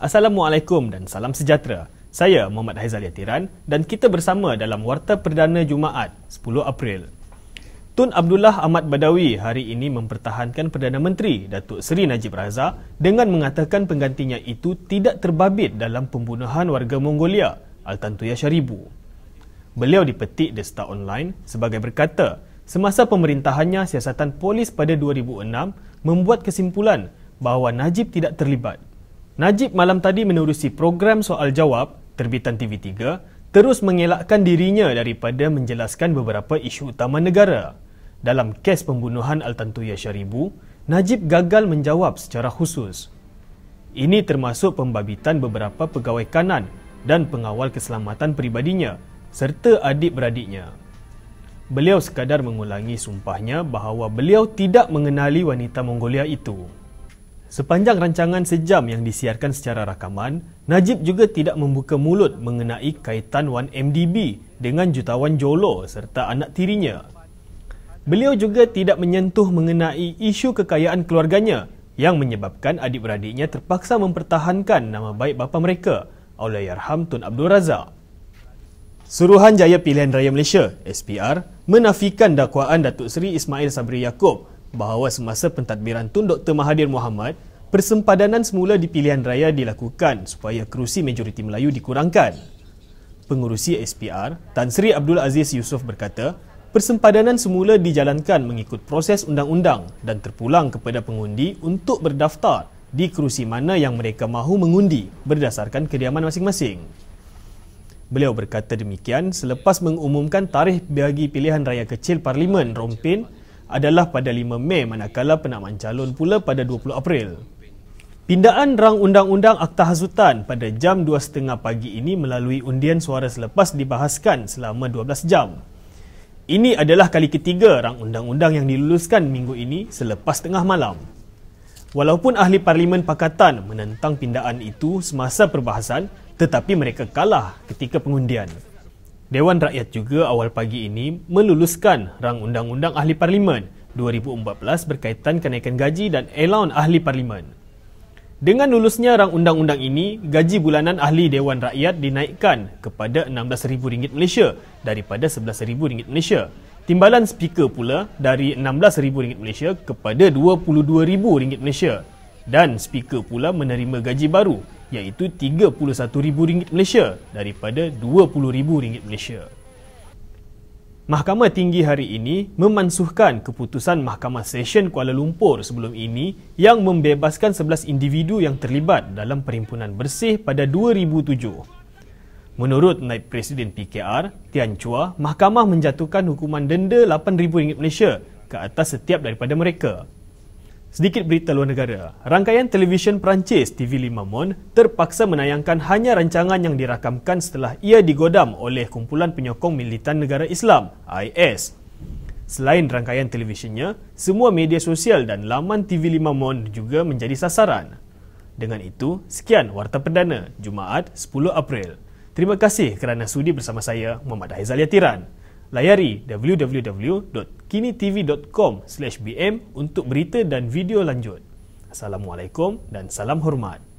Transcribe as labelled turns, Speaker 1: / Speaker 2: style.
Speaker 1: Assalamualaikum dan salam sejahtera. Saya Muhammad Haizal Yatiran dan kita bersama dalam Warta Perdana Jumaat 10 April. Tun Abdullah Ahmad Badawi hari ini mempertahankan Perdana Menteri Datuk Seri Najib Razak dengan mengatakan penggantinya itu tidak terbabit dalam pembunuhan warga Mongolia, Altantuya Sharibu. Beliau dipetik The Star Online sebagai berkata, semasa pemerintahannya siasatan polis pada 2006 membuat kesimpulan bahawa Najib tidak terlibat. Najib malam tadi menerusi program soal jawab terbitan TV3 terus mengelakkan dirinya daripada menjelaskan beberapa isu utama negara. Dalam kes pembunuhan Al-Tantuya Syaribu, Najib gagal menjawab secara khusus. Ini termasuk pembabitan beberapa pegawai kanan dan pengawal keselamatan peribadinya serta adik-beradiknya. Beliau sekadar mengulangi sumpahnya bahawa beliau tidak mengenali wanita Mongolia itu. Sepanjang rancangan sejam yang disiarkan secara rakaman, Najib juga tidak membuka mulut mengenai kaitan 1MDB dengan jutawan Jolo serta anak tirinya Beliau juga tidak menyentuh mengenai isu kekayaan keluarganya yang menyebabkan adik-beradiknya terpaksa mempertahankan nama baik bapa mereka, Allahyarham Tun Abdul Razak. Suruhan Jaya Pilihan Raya Malaysia, SPR, menafikan dakwaan Datuk Seri Ismail Sabri Yaakob bahawa semasa pentadbiran Tun Dr. Mahathir Mohamad, persempadanan semula di pilihan raya dilakukan supaya kerusi majoriti Melayu dikurangkan. Pengurusi SPR, Tan Sri Abdul Aziz Yusof berkata, Persempadanan semula dijalankan mengikut proses undang-undang dan terpulang kepada pengundi untuk berdaftar di kerusi mana yang mereka mahu mengundi berdasarkan kediaman masing-masing. Beliau berkata demikian selepas mengumumkan tarikh bagi pilihan raya kecil Parlimen Rompin adalah pada 5 Mei manakala penamaan calon pula pada 20 April. Pindaan rang undang-undang Akta Hasutan pada jam 2.30 pagi ini melalui undian suara selepas dibahaskan selama 12 jam. Ini adalah kali ketiga rang undang-undang yang diluluskan minggu ini selepas tengah malam. Walaupun ahli parlimen pakatan menentang pindaan itu semasa perbahasan, tetapi mereka kalah ketika pengundian. Dewan Rakyat juga awal pagi ini meluluskan rang undang-undang ahli parlimen 2014 berkaitan kenaikan gaji dan allowance ahli parlimen. Dengan lulusnya rang undang-undang ini, gaji bulanan ahli Dewan Rakyat dinaikkan kepada RM16,000 Malaysia daripada RM11,000 Malaysia. Timbalan speaker pula dari RM16,000 Malaysia kepada RM22,000 Malaysia. Dan speaker pula menerima gaji baru iaitu RM31,000 Malaysia daripada RM20,000 Malaysia. Mahkamah Tinggi hari ini memansuhkan keputusan Mahkamah Session Kuala Lumpur sebelum ini yang membebaskan 11 individu yang terlibat dalam perhimpunan bersih pada 2007. Menurut Naib Presiden PKR, Tian Chua, mahkamah menjatuhkan hukuman denda RM8,000 Malaysia ke atas setiap daripada mereka. Sedikit berita luar negara. Rangkaian televisyen Perancis TV5 Mon terpaksa menayangkan hanya rancangan yang dirakamkan setelah ia digodam oleh kumpulan penyokong militan negara Islam, IS. Selain rangkaian televisyennya, semua media sosial dan laman TV5 Mon juga menjadi sasaran. Dengan itu, sekian Warta Perdana, Jumaat 10 April. Terima kasih kerana sudi bersama saya, Muhammad Haizal Yatiran. Layari www.kinitv.com/bm untuk berita dan video lanjut. Assalamualaikum dan salam hormat.